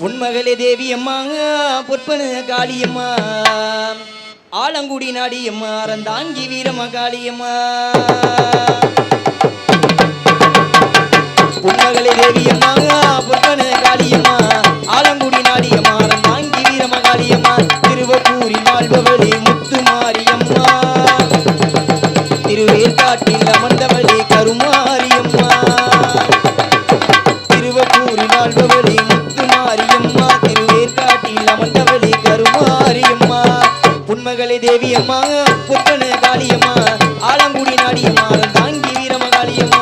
உன்மகளே தேவி அம்மா பொற்பனு காளியம்மா ஆலங்குடி நாடியம்மா அறந்தாங்கி வீரம்மா காளியம்மா. உன்மகளே தேவி அம்மா உண்மகளே தேவி அம்மா புத்தன காளியம்மா ஆலங்குடி நாடியம்மா தாங்கி வீரம காளியம்மா.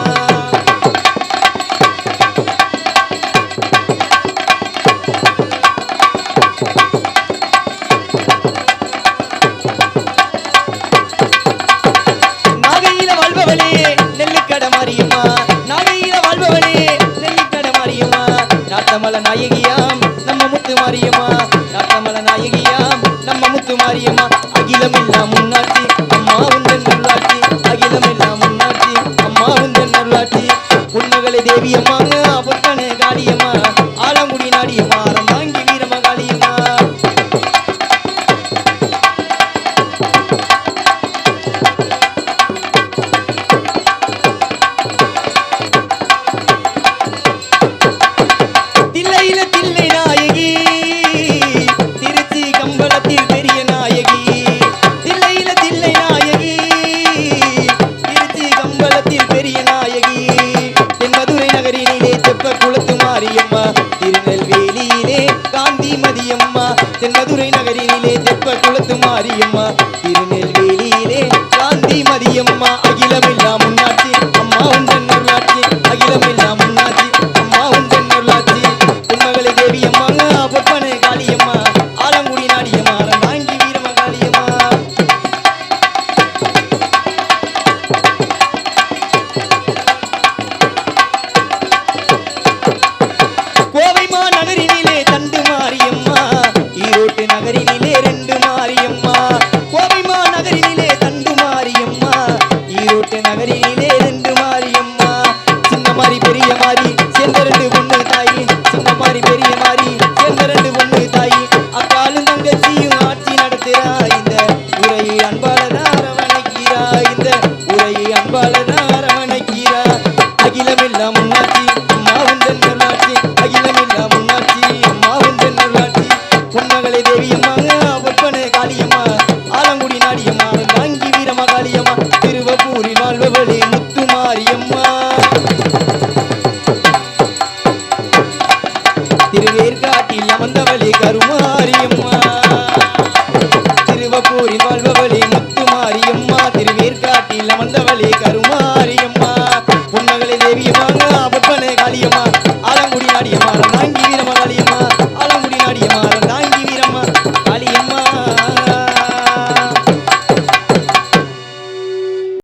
நாகையில வாழ்பவளே நெல்லிக்கட மாரியம்மா. நாகையில வாழ்பவளே நெல்லிக்கட மாரியம்மா. நாட்டமல நாயகியாம் நம்ம முத்து மாரியம்மா. நம்ம முத்து மாரியம்மா அகிலமெல்லாம் முன்னாட்சி. அம்மா உந்தன் நல்லாட்சி அகிலமெல்லாம் முன்னாட்சி. அம்மா உந்தன் நல்லாட்சி. உண்மகளே தேவியம்மா திருநெல்வேலியிலே காந்தி மதியம்மா தென்னதுரை நகரிலே தெப்ப குளத்து மாரியம்மா. திருநெல்வேலியிலே காந்தி மதியம்மா மாறி பெரிய மாறி. கம்பப்பூரி வாழ்பவழி முத்து மாரியம்மா திருவேற்காட்டில் அமர்ந்தவழி கருமாரியம்மா புன்னகலை தேவியமாக அப்பனே காளியம்மா.